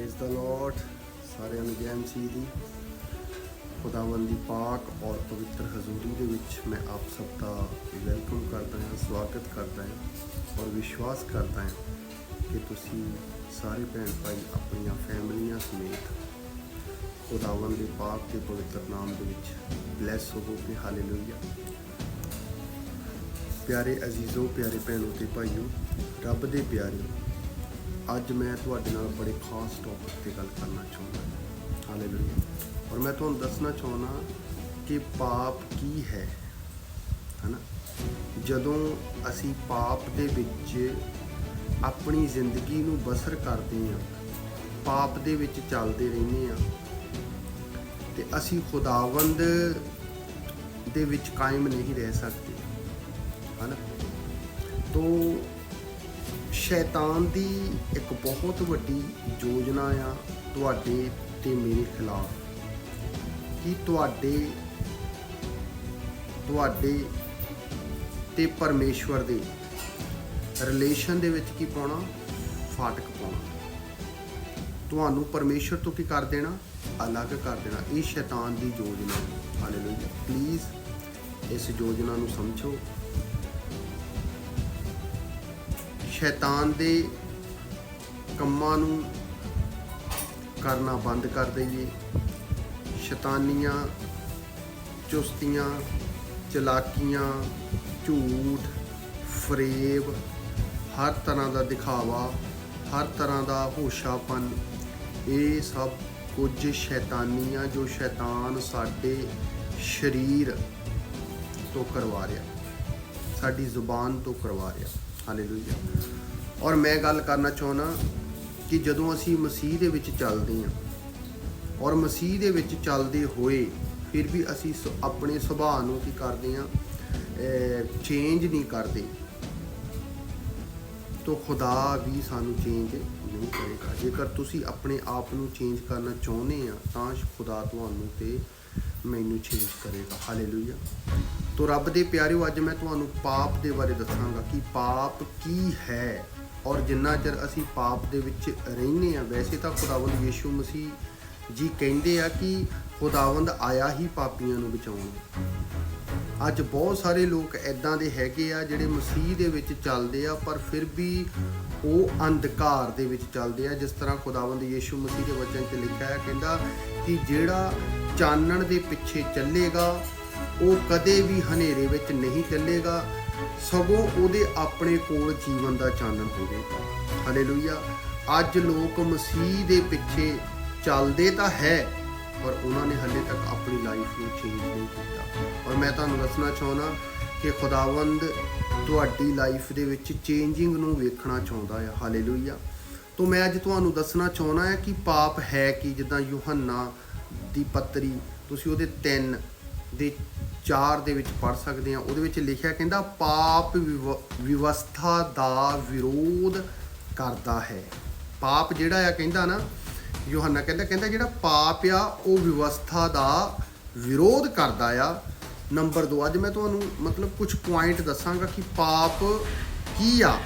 Praise the Lord ਸਾਰਿਆਂ ਨੂੰ ਜੈ ਮਸੀਹ ਦੀ। ਖੁਦਾਵੰਦ ਦੀ ਪਾਕ ਔਰ ਪਵਿੱਤਰ ਹਜ਼ੂਰੀ ਦੇ ਵਿੱਚ ਮੈਂ ਆਪ ਸਭ ਦਾ ਵੈਲਕਮ ਕਰਦਾ ਹਾਂ, ਸਵਾਗਤ ਕਰਦਾ ਹਾਂ ਔਰ ਵਿਸ਼ਵਾਸ ਕਰਦਾ ਹਾਂ ਕਿ ਤੁਸੀਂ ਸਾਰੇ ਭੈਣ ਭਾਈ ਆਪਣੀਆਂ ਫੈਮਲੀਆਂ ਸਮੇਤ ਖੁਦਾਵੰਦ ਦੇ ਪਾਕ ਤੇ ਪਵਿੱਤਰ ਨਾਮ ਦੇ ਵਿੱਚ ਬਲੈਸ ਹੋਵੋਗੇ ਹਾਲੇਲੂਇਆ ਪਿਆਰੇ ਅਜ਼ੀਜ਼ੋ, ਪਿਆਰੇ ਭੈਣੋ ਤੇ ਭਾਈਓ, ਰੱਬ ਦੇ ਪਿਆਰੇ ਅੱਜ ਮੈਂ ਤੁਹਾਡੇ ਨਾਲ ਬੜੇ ਖਾਸ ਟੌਪਿਕ ਤੇ ਗੱਲ ਕਰਨਾ ਚਾਹੁੰਦਾ ਹਾਂ। ਹਾਲੇਲੂਇਆ ਔਰ ਮੈਂ ਤੁਹਾਨੂੰ ਦੱਸਣਾ ਚਾਹੁੰਦਾ ਕਿ ਪਾਪ ਕੀ ਹੈ, ਹਨਾ? ਜਦੋਂ ਅਸੀਂ ਪਾਪ ਦੇ ਵਿੱਚ ਆਪਣੀ ਜ਼ਿੰਦਗੀ ਨੂੰ ਬਸਰ ਕਰਦੇ ਹਾਂ, ਪਾਪ ਦੇ ਵਿੱਚ ਚੱਲਦੇ ਰਹਿੰਦੇ ਹਾਂ, ਤੇ ਅਸੀਂ ਖੁਦਾਵੰਦ ਦੇ ਵਿੱਚ ਕਾਇਮ ਨਹੀਂ ਰਹਿ ਸਕਦੇ, ਹਨਾ? ਤੋ ਸ਼ੈਤਾਨ ਦੀ ਇੱਕ ਬਹੁਤ ਵੱਡੀ ਯੋਜਨਾ ਆ ਤੁਹਾਡੇ ਤੇ ਮੇਰੇ ਖਿਲਾਫ। ਕਿ ਤੁਹਾਡੇ ਤੁਹਾਡੇ ਤੇ ਪਰਮੇਸ਼ਵਰ ਦੇ ਰਿਲੇਸ਼ਨ ਦੇ ਵਿੱਚ ਕੀ ਪਾਉਣਾ? ਫਾਟਕ ਪਾਉਣਾ। ਤੁਹਾਨੂੰ ਪਰਮੇਸ਼ਵਰ ਤੋਂ ਕੀ ਕਰ ਦੇਣਾ? ਅਲੱਗ ਕਰ ਦੇਣਾ। ਇਹ ਸ਼ੈਤਾਨ ਦੀ ਯੋਜਨਾ। ਹੈ ਹਾਲੇਲੂਇਆ ਪਲੀਜ਼ ਇਸ ਯੋਜਨਾ ਨੂੰ ਸਮਝੋ। ਸ਼ੈਤਾਨ ਦੇ ਕੰਮਾਂ ਨੂੰ ਕਰਨਾ ਬੰਦ ਕਰ ਦਈਏ। ਸ਼ੈਤਾਨੀਆਂ, ਚੁਸਤੀਆਂ, ਚਲਾਕੀਆਂ, ਝੂਠ, ਫਰੇਬ, ਹਰ ਤਰ੍ਹਾਂ ਦਾ ਦਿਖਾਵਾ, ਹਰ ਤਰ੍ਹਾਂ ਦਾ ਹੋਸ਼ਾਪਨ, ਇਹ ਸਭ ਕੁਝ ਸ਼ੈਤਾਨੀਆਂ ਜੋ ਸ਼ੈਤਾਨ ਸਾਡੇ ਸਰੀਰ ਤੋਂ ਕਰਵਾ ਰਿਹਾ। ਸਾਡੀ ਜ਼ੁਬਾਨ ਤੋਂ ਕਰਵਾ ਰਿਹਾ। ਹਾਲੇਲੂਇਆ ਔਰ ਮੈਂ ਗੱਲ ਕਰਨਾ ਚਾਹੁੰਦਾ ਕਿ ਜਦੋਂ ਅਸੀਂ ਮਸੀਹ ਦੇ ਵਿੱਚ ਚੱਲਦੇ ਹਾਂ ਔਰ ਮਸੀਹ ਦੇ ਵਿੱਚ ਚੱਲਦੇ ਹੋਏ ਫਿਰ ਵੀ ਅਸੀਂ ਆਪਣੇ ਸੁਭਾਅ ਨੂੰ ਕੀ ਕਰਦੇ ਹਾਂ ਚੇਂਜ ਨਹੀਂ ਕਰਦੇ। ਤੋ ਖੁਦਾ ਵੀ ਸਾਨੂੰ ਚੇਂਜ ਨਹੀਂ ਕਰੇਗਾ। ਜੇਕਰ ਤੁਸੀਂ ਆਪਣੇ ਆਪ ਨੂੰ ਚੇਂਜ ਕਰਨਾ ਚਾਹੁੰਦੇ ਆ ਤਾਂ ਖੁਦਾ ਤੁਹਾਨੂੰ ਤੇ ਮੈਨੂੰ ਚੇਂਜ ਕਰੇਗਾ। ਹਾਲੇਲੂਇਆ ਤੋਂ ਰੱਬ ਦੇ ਪਿਆਰਿਓ, ਅੱਜ ਮੈਂ ਤੁਹਾਨੂੰ ਪਾਪ ਦੇ ਬਾਰੇ ਦੱਸਾਂਗਾ ਕਿ ਪਾਪ ਕੀ ਹੈ। ਔਰ ਜਿੰਨਾ ਚਿਰ ਅਸੀਂ ਪਾਪ ਦੇ ਵਿੱਚ ਰਹਿੰਦੇ ਆ ਵੈਸੇ ਤਾਂ ਖੁਦਾਵੰਦ ਯੀਸ਼ੂ ਮਸੀਹ ਜੀ ਕਹਿੰਦੇ ਆ ਕਿ ਖੁਦਾਵੰਦ ਆਇਆ ਹੀ ਪਾਪੀਆਂ ਨੂੰ ਬਚਾਉਣ। ਅੱਜ ਬਹੁਤ ਸਾਰੇ ਲੋਕ ਐਦਾਂ ਦੇ ਹੈਗੇ ਆ ਜਿਹੜੇ ਮਸੀਹ ਦੇ ਵਿੱਚ ਚੱਲਦੇ ਆ, ਪਰ ਫਿਰ ਵੀ ਉਹ ਅੰਧਕਾਰ ਦੇ ਵਿੱਚ ਚੱਲਦੇ ਆ। ਜਿਸ ਤਰ੍ਹਾਂ ਖੁਦਾਵੰਦ ਯੀਸ਼ੂ ਮਸੀਹ ਦੇ ਵਚਨ 'ਚ ਲਿਖਿਆ ਹੈ, ਕਹਿੰਦਾ ਕਿ ਜਿਹੜਾ ਚਾਨਣ ਦੇ ਪਿੱਛੇ ਚੱਲੇਗਾ, ਉਹ ਕਦੇ ਵੀ ਹਨੇਰੇ ਵਿੱਚ ਨਹੀਂ ਚੱਲੇਗਾ, ਸਗੋਂ ਉਹਦੇ ਆਪਣੇ ਕੋਲ ਜੀਵਨ ਦਾ ਚਾਨਣ ਹੋਵੇਗਾ। ਹਾਲੇਲੂਇਆ ਅੱਜ ਲੋਕ ਮਸੀਹ ਦੇ ਪਿੱਛੇ ਚੱਲਦੇ ਤਾਂ ਹੈ, ਪਰ ਉਹਨਾਂ ਨੇ ਹਲੇ ਤੱਕ ਆਪਣੀ ਲਾਈਫ ਨੂੰ ਚੇਂਜ ਨਹੀਂ ਕੀਤਾ। ਔਰ ਮੈਂ ਤੁਹਾਨੂੰ ਦੱਸਣਾ ਚਾਹੁੰਦਾ ਕਿ ਖੁਦਾਵੰਦ ਤੁਹਾਡੀ ਲਾਈਫ ਦੇ ਵਿੱਚ ਚੇਂਜਿੰਗ ਨੂੰ ਵੇਖਣਾ ਚਾਹੁੰਦਾ ਹੈ ਹਾਲੇਲੂਇਆ ਤੋਂ ਮੈਂ ਅੱਜ ਤੁਹਾਨੂੰ ਦੱਸਣਾ ਚਾਹੁੰਦਾ ਹਾਂ ਕਿ ਪਾਪ ਹੈ ਕਿ? ਜਿੱਦਾਂ ਯੋਹੰਨਾ ਦੀ ਪੱਤਰੀ ਤੁਸੀਂ ਉਹਦੇ 3 ਦੇ 4 ਦੇ ਵਿੱਚ ਪੜ ਸਕਦੇ ਆ। ਉਹਦੇ ਵਿੱਚ ਲਿਖਿਆ ਕਹਿੰਦਾ, ਪਾਪ ਵਿਵ- ਵਿਵਸਥਾ ਦਾ ਵਿਰੋਧ ਕਰਦਾ ਹੈ। ਪਾਪ ਜਿਹੜਾ ਆ ਕਹਿੰਦਾ ਨਾ, ਯੋਹੰਨਾ ਕਹਿੰਦਾ ਕਹਿੰਦਾ ਜਿਹੜਾ ਪਾਪ ਆ, ਉਹ ਵਿਵਸਥਾ ਦਾ ਵਿਰੋਧ ਕਰਦਾ ਆ। ਨੰਬਰ 2 ਅੱਜ ਮੈਂ ਤੁਹਾਨੂੰ ਮਤਲਬ ਕੁਝ ਪੁਆਇੰਟ ਦੱਸਾਂਗਾ ਕਿ ਪਾਪ ਕੀ ਆ।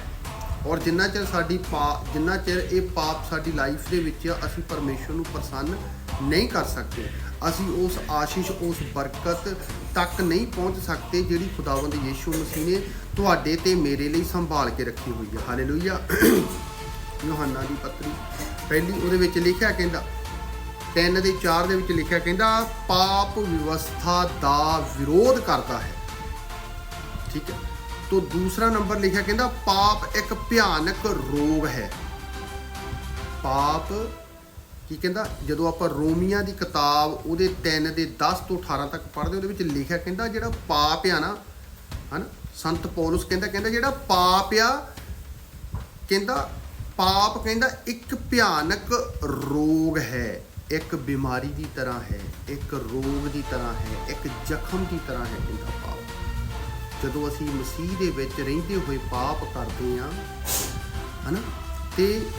ਔਰ ਜਿੰਨਾ ਚਿਰ ਸਾਡੀ ਪਾ, ਜਿੰਨਾ ਚਿਰ ਇਹ ਪਾਪ ਸਾਡੀ ਲਾਈਫ ਦੇ ਵਿੱਚ ਅਸੀਂ ਪਰਮੇਸ਼ਵਰ ਨੂੰ ਪ੍ਰਸੰਨ ਨਹੀਂ ਕਰ ਸਕਦੇ। ਅਸੀਂ ਉਸ ਆਸ਼ੀਸ਼, ਉਸ ਬਰਕਤ ਤੱਕ ਨਹੀਂ ਪਹੁੰਚ ਸਕਦੇ ਜਿਹੜੀ ਖੁਦਾਵੰਦ ਯੀਸ਼ੂ ਮਸੀਹ ਨੇ ਤੁਹਾਡੇ ਤੇ ਮੇਰੇ ਲਈ ਸੰਭਾਲ ਕੇ ਰੱਖੀ ਹੋਈ ਹੈ। ਹਾਲੇਲੂਇਆ। ਯੋਹੰਨਾ ਦੀ ਪੱਤਰੀ। ਪਹਿਲੀ ਉਹਦੇ ਵਿੱਚ ਲਿਖਿਆ ਕਹਿੰਦਾ 3 ਦੇ 4 ਦੇ ਵਿੱਚ ਲਿਖਿਆ ਕਹਿੰਦਾ, ਪਾਪ ਵਿਵਸਥਾ ਦਾ ਵਿਰੋਧ ਕਰਦਾ ਹੈ। ਠੀਕ ਹੈ। ਤੋਂ ਦੂਸਰਾ ਨੰਬਰ ਲਿਖਿਆ ਕਹਿੰਦਾ, ਪਾਪ ਇੱਕ ਭਿਆਨਕ ਰੋਗ ਹੈ। ਪਾਪ ਕੀ ਕਹਿੰਦਾ? ਜਦੋਂ ਆਪਾਂ ਰੋਮੀਆਂ ਦੀ ਕਿਤਾਬ ਉਹਦੇ 3 ਦੇ 10 ਤੋਂ 18 ਤੱਕ ਪੜ੍ਹਦੇ ਉਹਦੇ ਵਿੱਚ ਲਿਖਿਆ ਕਹਿੰਦਾ ਜਿਹੜਾ ਪਾਪ ਆ ਨਾ, ਹਨਾ? ਸੰਤ ਪੌਲਸ ਕਹਿੰਦਾ ਕਹਿੰਦਾ ਜਿਹੜਾ ਪਾਪ ਆ, ਕਹਿੰਦਾ ਪਾਪ ਕਹਿੰਦਾ ਇੱਕ ਭਿਆਨਕ ਰੋਗ ਹੈ, ਇੱਕ ਬਿਮਾਰੀ ਦੀ ਤਰ੍ਹਾਂ ਹੈ, ਇੱਕ ਰੋਗ ਦੀ ਤਰ੍ਹਾਂ ਹੈ, ਇੱਕ ਜ਼ਖਮ ਦੀ ਤਰ੍ਹਾਂ ਹੈ ਕਹਿੰਦਾ ਪਾਪ। ਜਦੋਂ ਅਸੀਂ ਮਸੀਹ ਦੇ ਵਿੱਚ ਰਹਿੰਦੇ ਹੋਏ ਪਾਪ ਕਰਦੇ ਆ ਹਨਾ? ਤੇ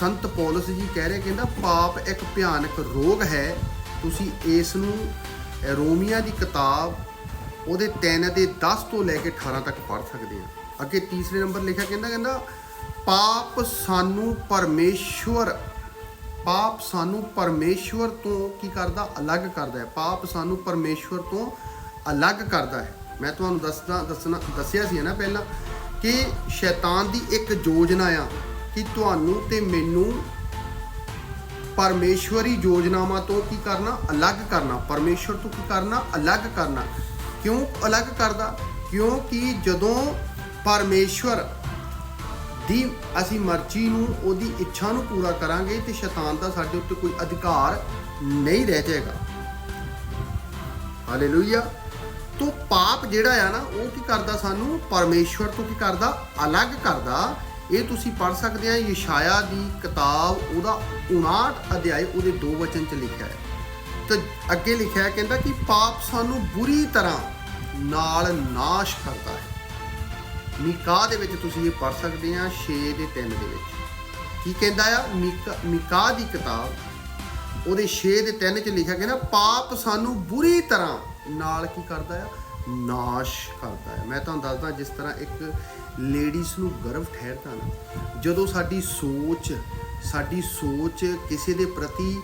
ਸੰਤ ਪੌਲਸ ਜੀ ਕਹਿ ਰਹੇ ਕਹਿੰਦਾ ਪਾਪ ਇੱਕ ਭਿਆਨਕ ਰੋਗ ਹੈ। ਤੁਸੀਂ ਇਸ ਨੂੰ ਅਹ, ਰੋਮੀਆਂ ਦੀ ਕਿਤਾਬ ਉਹਦੇ 3 ਦੇ 10 ਤੋਂ ਲੈ ਕੇ 18 ਤੱਕ ਪੜ੍ਹ ਸਕਦੇ ਆ। ਅੱਗੇ ਤੀਸਰੇ ਨੰਬਰ ਲਿਖਿਆ ਕਹਿੰਦਾ ਕਹਿੰਦਾ ਪਾਪ ਸਾਨੂੰ ਪਰਮੇਸ਼ਵਰ ਪਾਪ ਸਾਨੂੰ ਪਰਮੇਸ਼ਵਰ ਤੋਂ ਕੀ ਕਰਦਾ? ਅਲੱਗ ਕਰਦਾ ਹੈ। ਪਾਪ ਸਾਨੂੰ ਪਰਮੇਸ਼ਵਰ ਤੋਂ ਅਲੱਗ ਕਰਦਾ ਹੈ। ਮੈਂ ਤੁਹਾਨੂੰ ਦੱਸਦਾ ਦੱਸਣਾ ਦੱਸਿਆ ਸੀ ਨਾ ਪਹਿਲਾਂ ਕਿ ਸ਼ੈਤਾਨ ਦੀ ਇੱਕ ਯੋਜਨਾ ਆ ਕਿ ਤੁਹਾਨੂੰ ਤੇ ਮੈਨੂੰ ਪਰਮੇਸ਼ਵਰੀ ਯੋਜਨਾਵਾਂ ਤੋਂ ਕੀ ਕਰਨਾ? ਅਲੱਗ ਕਰਨਾ। ਪਰਮੇਸ਼ਵਰ ਤੋਂ ਕੀ ਕਰਨਾ? ਅਲੱਗ ਕਰਨਾ। ਕਿਉਂ ਅਲੱਗ ਕਰਦਾ? ਕਿਉਂਕਿ ਜਦੋਂ ਪਰਮੇਸ਼ਵਰ ਦੀ ਅਸੀਂ ਮਰਜ਼ੀ ਨੂੰ, ਉਹਦੀ ਇੱਛਾ ਨੂੰ ਪੂਰਾ ਕਰਾਂਗੇ ਤੇ ਸ਼ੈਤਾਨ ਦਾ ਸਾਡੇ ਉੱਤੇ ਕੋਈ ਅਧਿਕਾਰ ਨਹੀਂ ਰਹਿ ਜਾਏਗਾ। ਹਾਲੇਲੂਇਆ ਤੋ ਪਾਪ ਜਿਹੜਾ ਆ ਨਾ, ਉਹ ਕੀ ਕਰਦਾ ਸਾਨੂੰ? ਪਰਮੇਸ਼ਵਰ ਤੋਂ ਕੀ ਕਰਦਾ? ਅਲੱਗ ਕਰਦਾ। ਇਹ ਤੁਸੀਂ ਪੜ ਸਕਦੇ ਆ, ਯਸ਼ਾਇਆ ਦੀ ਕਿਤਾਬ, ਉਹਦਾ 59 ਅਧਿਆਇ ਉਹਦੇ ਦੋ ਵਚਨ ਚ ਲਿਖਿਆ ਹੈ। ਤੇ ਅੱਗੇ ਲਿਖਿਆ ਹੈ, ਕਹਿੰਦਾ ਕਿ ਪਾਪ ਸਾਨੂੰ ਬੁਰੀ ਤਰ੍ਹਾਂ ਨਾਲ ਨਾਸ਼ ਕਰਦਾ ਹੈ। ਨਿਕਾਹ ਦੇ ਵਿੱਚ ਤੁਸੀਂ ਇਹ ਪੜ ਸਕਦੇ ਆ 6 ਦੇ 3 ਦੇ ਵਿੱਚ। ਕੀ ਕਹਿੰਦਾ ਆ? ਮੀਕਾ ਮੀਕਾ ਦੀ ਕਿਤਾਬ, ਉਹਦੇ 6 ਦੇ 3 ਚ ਲਿਖਿਆ, ਕਹਿੰਦਾ ਪਾਪ ਸਾਨੂੰ ਬੁਰੀ ਤਰ੍ਹਾਂ ਨਾਲ ਕੀ ਕਰਦਾ ਆ? ਨਾਸ਼ ਕਰਦਾ ਹੈ। ਮੈਂ ਤੁਹਾਨੂੰ ਦੱਸਦਾ, ਜਿਸ ਤਰ੍ਹਾਂ ਇੱਕ ਲੇਡੀਜ਼ ਨੂੰ ਗਰਭ ਠਹਿਰਦਾ ਨਾ, ਜਦੋਂ ਸਾਡੀ ਸੋਚ ਸਾਡੀ ਸੋਚ ਕਿਸੇ ਦੇ ਪ੍ਰਤੀ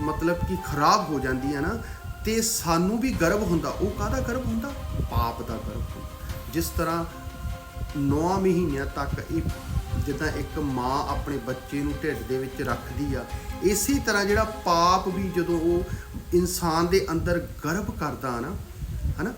ਮਤਲਬ ਕਿ ਖਰਾਬ ਹੋ ਜਾਂਦੀ ਹੈ ਨਾ, ਤੇ ਸਾਨੂੰ ਵੀ ਗਰਭ ਹੁੰਦਾ। ਉਹ ਕਾਹਦਾ ਗਰਭ ਹੁੰਦਾ? ਪਾਪ ਦਾ ਗਰਭ ਹੁੰਦਾ। ਜਿਸ ਤਰ੍ਹਾਂ 9 ਮਹੀਨਿਆਂ ਤੱਕ ਇਹ ਜਿੱਦਾਂ ਇੱਕ ਮਾਂ ਆਪਣੇ ਬੱਚੇ ਨੂੰ ਢਿੱਡ ਦੇ ਵਿੱਚ ਰੱਖਦੀ ਆ, ਇਸੇ ਤਰ੍ਹਾਂ ਜਿਹੜਾ ਪਾਪ ਵੀ ਜਦੋਂ ਉਹ ਇਨਸਾਨ ਦੇ ਅੰਦਰ ਗਰਭ ਕਰਦਾ ਨਾ, ਹਨਾ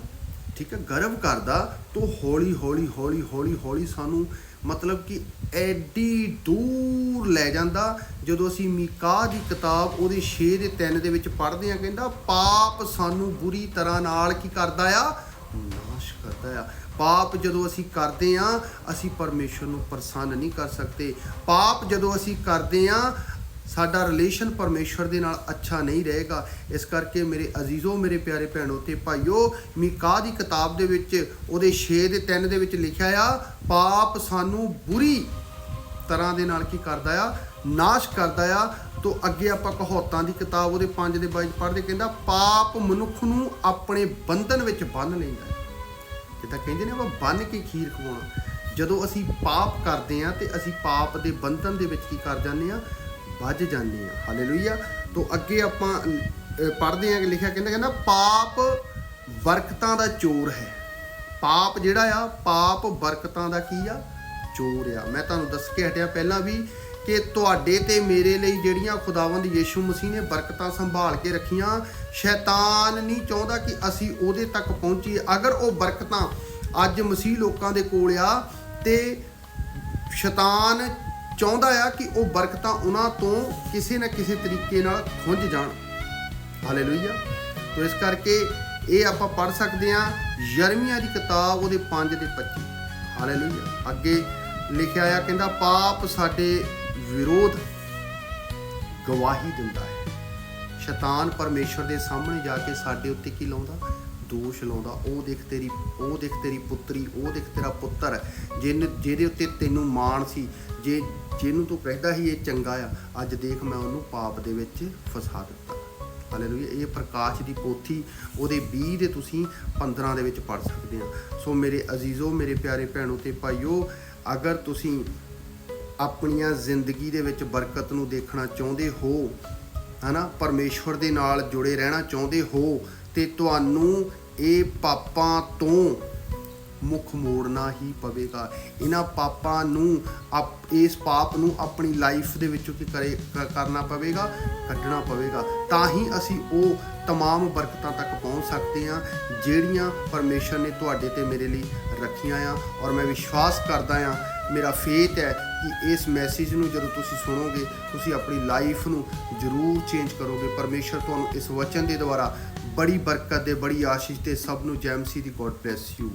ਠੀਕ ਹੈ ਗਰਭ ਕਰਦਾ, ਤਾਂ ਹੌਲੀ ਹੌਲੀ ਹੌਲੀ ਹੌਲੀ ਹੌਲੀ ਸਾਨੂੰ ਮਤਲਬ ਕਿ ਐਡੀ ਦੂਰ ਲੈ ਜਾਂਦਾ, ਜਦੋਂ ਅਸੀਂ ਮੀਕਾ ਦੀ ਕਿਤਾਬ ਉਹਦੇ 6 ਦੇ 3 ਦੇ ਵਿੱਚ ਪੜ੍ਹਦੇ ਆ ਕਹਿੰਦਾ, ਪਾਪ ਸਾਨੂੰ ਬੁਰੀ ਤਰ੍ਹਾਂ ਨਾਲ ਕੀ ਕਰਦਾ ਆ? ਨਾਸ਼ ਕਰਦਾ ਆ। ਪਾਪ ਜਦੋਂ ਅਸੀਂ ਕਰਦੇ ਆ ਅਸੀਂ ਪਰਮੇਸ਼ਰ ਨੂੰ ਪ੍ਰਸੰਨ ਨਹੀਂ ਕਰ ਸਕਦੇ। ਪਾਪ ਜਦੋਂ ਅਸੀਂ ਕਰਦੇ ਆ ਸਾਡਾ ਰਿਲੇਸ਼ਨ ਪਰਮੇਸ਼ਰ ਦੇ ਨਾਲ ਅੱਛਾ ਨਹੀਂ ਰਹੇਗਾ। ਇਸ ਕਰਕੇ ਮੇਰੇ ਅਜ਼ੀਜ਼ੋ, ਮੇਰੇ ਪਿਆਰੇ ਭੈਣੋ ਤੇ ਭਾਈਓ ਮੀਕਾ ਦੀ ਕਿਤਾਬ ਦੇ ਵਿੱਚ, ਉਹਦੇ 6 ਦੇ 3 ਦੇ ਵਿੱਚ ਲਿਖਿਆ ਆ, ਪਾਪ ਸਾਨੂੰ ਬੁਰੀ ਤਰ੍ਹਾਂ ਦੇ ਨਾਲ ਕੀ ਕਰਦਾ ਆ? ਨਾਸ਼ ਕਰਦਾ ਆ। ਤੋਂ ਅੱਗੇ ਆਪਾਂ ਕਹੌਤਾਂ ਦੀ ਕਿਤਾਬ ਉਹਦੇ 5 ਦੇ 22 ਪੜ੍ਹਦੇ ਕਹਿੰਦਾ, ਪਾਪ ਮਨੁੱਖ ਨੂੰ ਆਪਣੇ ਬੰਧਨ ਵਿੱਚ ਬੰਨ ਲੈਂਦਾ ਹੈ। ਜਿੱਦਾਂ ਕਹਿੰਦੇ ਨੇ ਆਪਾਂ ਬੰਨ ਕੇ ਖੀਰ ਖਵਾਉਣਾ। ਜਦੋਂ ਅਸੀਂ ਪਾਪ ਕਰਦੇ ਆ ਤੇ ਅਸੀਂ ਪਾਪ ਦੇ ਬੰਧਨ ਦੇ ਵਿੱਚ ਕੀ ਕਰ ਜਾਂਦੇ ਆ ਵੱਜ ਜਾਂਦੇ ਆ। ਹਾਲੇਲੂਇਆ ਤੋਂ ਅੱਗੇ ਆਪਾਂ ਪੜ੍ਹਦੇ ਆ ਕਿ ਲਿਖਿਆ ਕਹਿੰਦਾ ਕਹਿੰਦਾ, ਪਾਪ ਬਰਕਤਾਂ ਦਾ ਚੋਰ ਹੈ। ਪਾਪ ਜਿਹੜਾ ਆ, ਪਾਪ ਬਰਕਤਾਂ ਦਾ ਕੀ ਆ? ਚੋਰ ਆ। ਮੈਂ ਤੁਹਾਨੂੰ ਦੱਸ ਕੇ ਹਟਿਆ ਪਹਿਲਾਂ ਵੀ ਕਿ ਤੁਹਾਡੇ ਤੇ ਮੇਰੇ ਲਈ ਜਿਹੜੀਆਂ ਖੁਦਾਵੰਦ ਯੀਸ਼ੂ ਮਸੀਹ ਨੇ ਬਰਕਤਾਂ ਸੰਭਾਲ ਕੇ ਰੱਖੀਆਂ, ਸ਼ੈਤਾਨ ਨਹੀਂ ਚਾਹੁੰਦਾ ਕਿ ਅਸੀਂ ਉਹਦੇ ਤੱਕ ਪਹੁੰਚੀਏ। ਅਗਰ ਉਹ ਬਰਕਤਾਂ ਅੱਜ ਮਸੀਹ ਲੋਕਾਂ ਦੇ ਕੋਲ ਆ ਤੇ ਸ਼ੈਤਾਨ ਚਾਹੁੰਦਾ ਆ ਕਿ ਉਹ ਬਰਕਤਾਂ ਉਹਨਾਂ ਤੋਂ ਕਿਸੇ ਨਾ ਕਿਸੇ ਤਰੀਕੇ ਨਾਲ ਖੁੰਝ ਜਾਣ। ਹਾਲੇਲੂਇਆ ਤੋ ਇਸ ਕਰਕੇ ਇਹ ਆਪਾਂ ਪੜ ਸਕਦੇ ਹਾਂ ਯਰਮੀਆ ਦੀ ਕਿਤਾਬ ਉਹਦੇ 5 ਦੇ 25 ਹਾਲੇਲੂਇਆ ਅੱਗੇ ਲਿਖਿਆ ਆ, ਕਹਿੰਦਾ, ਪਾਪ ਸਾਡੇ ਵਿਰੋਧ ਗਵਾਹੀ ਦਿੰਦਾ ਹੈ। ਸ਼ੈਤਾਨ ਪਰਮੇਸ਼ਰ ਦੇ ਸਾਹਮਣੇ ਜਾ ਕੇ ਸਾਡੇ ਉੱਤੇ ਕੀ ਲਾਉਂਦਾ? ਦੋਸ਼ ਲਾਉਂਦਾ, ਉਹ ਦੇਖ ਤੇਰੀ, ਉਹ ਦੇਖ ਤੇਰੀ ਪੁੱਤਰੀ, ਉਹ ਦੇਖ ਤੇਰਾ ਪੁੱਤਰ, ਜਿਨ, ਜਿਹਦੇ ਉੱਤੇ ਤੈਨੂੰ ਮਾਣ ਸੀ, ਜੇ, ਜਿਹਨੂੰ ਤੂੰ ਕਹਿੰਦਾ ਸੀ ਇਹ ਚੰਗਾ ਆ, ਅੱਜ ਦੇਖ ਮੈਂ ਉਹਨੂੰ ਪਾਪ ਦੇ ਵਿੱਚ ਫਸਾ ਦਿੱਤਾ। ਹਾਲੇਲੂਇਆ ਇਹ ਪ੍ਰਕਾਸ਼ ਦੀ ਪੋਥੀ, ਉਹਦੇ 20 ਦੇ ਤੁਸੀਂ 15 ਦੇ ਵਿੱਚ ਪੜ ਸਕਦੇ ਆ। ਸੋ ਮੇਰੇ ਅਜ਼ੀਜ਼ੋ, ਮੇਰੇ ਪਿਆਰੇ ਭੈਣੋ ਤੇ ਭਾਈਓ, ਅਗਰ ਤੁਸੀਂ ਆਪਣੀਆਂ ਜ਼ਿੰਦਗੀ ਦੇ ਵਿੱਚ ਬਰਕਤ ਨੂੰ ਦੇਖਣਾ ਚਾਹੁੰਦੇ ਹੋ ਹਨਾ ਪਰਮੇਸ਼ਵਰ ਦੇ ਨਾਲ ਜੁੜੇ ਰਹਿਣਾ ਚਾਹੁੰਦੇ ਹੋ ਤੇ ਤੁਹਾਨੂੰ ਇਹ ਪਾਪਾਂ ਤੋਂ ਮੁਖ ਮੋੜਨਾ ਹੀ ਪਵੇਗਾ ਇਹਨਾਂ ਪਾਪਾਂ ਨੂੰ ਆਪ ਇਸ ਪਾਪ ਨੂੰ ਆਪਣੀ ਲਾਈਫ ਦੇ ਵਿੱਚੋਂ ਕੀ ਕਰੇ ਕ- ਕਰਨਾ ਪਵੇਗਾ ਕੱਢਣਾ ਪਵੇਗਾ ਤਾਂ ਹੀ ਅਸੀਂ ਉਹ तमाम ਬਰਕਤਾਂ ਤੱਕ ਪਹੁੰਚ ਸਕਦੇ ਹਾਂ ਜਿਹੜੀਆਂ ਪਰਮੇਸ਼ਰ ਨੇ ਤੁਹਾਡੇ ਤੇ ਮੇਰੇ ਲਈ ਰੱਖੀਆਂ ਆ ਔਰ ਮੈਂ ਵਿਸ਼ਵਾਸ ਕਰਦਾ ਆ ਮੇਰਾ ਫੇਥ ਹੈ ਕਿ ਇਸ ਮੈਸੇਜ ਨੂੰ ਜਦੋਂ ਤੁਸੀਂ ਸੁਣੋਗੇ, ਤੁਸੀਂ ਆਪਣੀ ਲਾਈਫ ਨੂੰ ਜ਼ਰੂਰ ਚੇਂਜ ਕਰੋਗੇ। ਪਰਮੇਸ਼ਰ ਤੁਹਾਨੂੰ ਇਸ ਵਚਨ ਦੇ ਦੁਆਰਾ ਬੜੀ ਬਰਕਤ ਦੇ, ਬੜੀ ਆਸ਼ੀਸ਼ ਤੇ ਸਭ ਨੂੰ ਜੈਮਸੀ ਦੀ ਗੋਡ ਬlesਸ ਯੂ